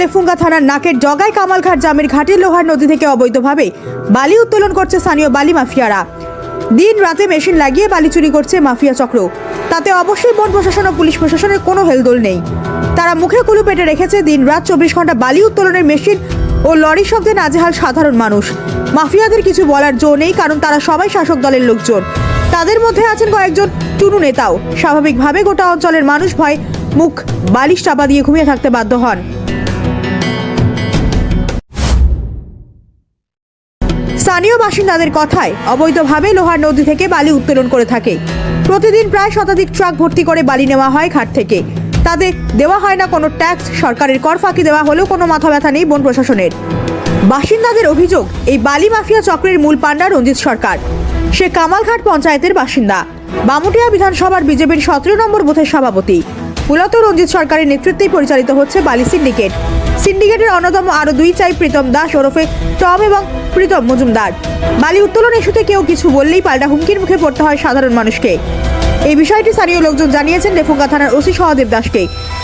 লেফুঙ্গা থানার নাকের জগাই কামালঘাট জামের ঘাটের লোহার নদী থেকে অবৈধভাবে বালি উত্তোলন করছে স্থানীয় বালি মাফিয়ারা। দিন রাতে মেশিন লাগিয়ে বালি চুরি করছে মাফিয়া চক্র। তাতে অবশ্যই বন প্রশাসন ও পুলিশ প্রশাসনের কোনো হেলদোল নেই। তারা মুখে কুলু পেটে রেখেছে দিন রাত চব্বিশ ঘণ্টা বালি উত্তোলনের মেশিন ও লরির শব্দে নাজেহাল সাধারণ মানুষ। মাফিয়াদের কিছু বলার জো নেই, কারণ তারা সবাই শাসক দলের লোকজন। তাদের মধ্যে আছেন কয়েকজন টুনু নেতাও। স্বাভাবিকভাবে গোটা অঞ্চলের মানুষ ভয় মুখ বালিশ চাপা দিয়ে ঘুমিয়ে থাকতে বাধ্য হন। স্থানীয় বাসিন্দাদের কথায়, অবৈধভাবে লোহার নদী থেকে বালি উত্তোলন করে থাকে। প্রতিদিন প্রায় শতাধিক ট্রাক ভর্তি করে বালি নেওয়া হয় ঘাট থেকে। তাতে দেওয়া হয় না কোনো ট্যাক্স, সরকারের কর ফাঁকি দেওয়া হলেও কোনো মাথা ব্যথা নেই বন প্রশাসনের। বাসিন্দাদের অভিযোগ, এই বালি মাফিয়া চক্রের মূল পাণ্ডা রঞ্জিত সরকার। সে কামালঘাট পঞ্চায়েতের বাসিন্দা। বামুটিয়া বিধানসভার বিজেপির সতেরো নম্বর বুথের সভাপতি। মূলত রঞ্জিত সরকারের নেতৃত্বেই পরিচালিত হচ্ছে বালি সিন্ডিকেট। সিন্ডিকেটের অন্যতম আরও দুই চাই প্রীতম দাস ওরফে টম এবং প্রীতম মজুমদার। বালি উত্তোলন ইস্যুতে কেউ কিছু বললেই পাল্টা হুমকির মুখে পড়তে হয় সাধারণ মানুষকে। এই বিষয়টি স্থানীয় লোকজন জানিয়েছেন লেফুঙ্গা থানার ওসি সহদেব দাসকে।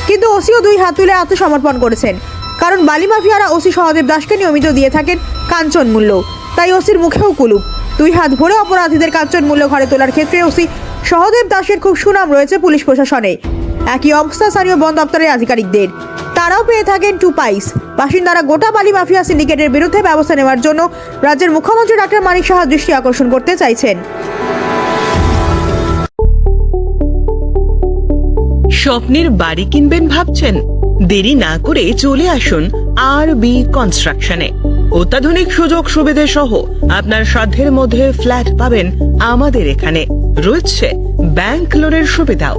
কিন্তু ওসিও দুই হাত তুলে আত্মসমর্পণ করেছেন। কারণ বালি মাফিয়ারা ওসি সহদেব দাসকে নিয়মিত দিয়ে থাকেন কাঞ্চন মূল্য। তাই ওসির মুখেও কুলুপ। দুই হাত ভরে অপরাধীদের কাঞ্চন মূল্য ঘরে তোলার ক্ষেত্রে ওসি সহদেব দাসের খুব সুনাম রয়েছে পুলিশ প্রশাসনে। একই অবস্থা স্থানীয় বন দপ্তরের আধিকারিকদের। তারাও পেয়ে থাকেন টু পাইস। বাসিন্দারা গোটা বালি মাফিয়া সিন্ডিকেটের বিরুদ্ধে ব্যবস্থা নেওয়ার জন্য রাজ্যের মুখ্যমন্ত্রী ডাক্তার মানিক সাহা দৃষ্টি আকর্ষণ করতে চাইছেন। স্বপ্নের বাড়ি কিনবেন ভাবছেন? দেরি না করে চলে আসুন আর বি কনস্ট্রাকশনে। অত্যাধুনিক সুযোগ সুবিধে সহ আপনার সাধ্যের মধ্যে ফ্ল্যাট পাবেন আমাদের এখানে। রয়েছে ব্যাংক লোনের সুবিধাও।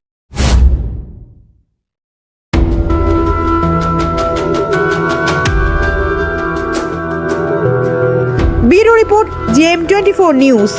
Twenty four news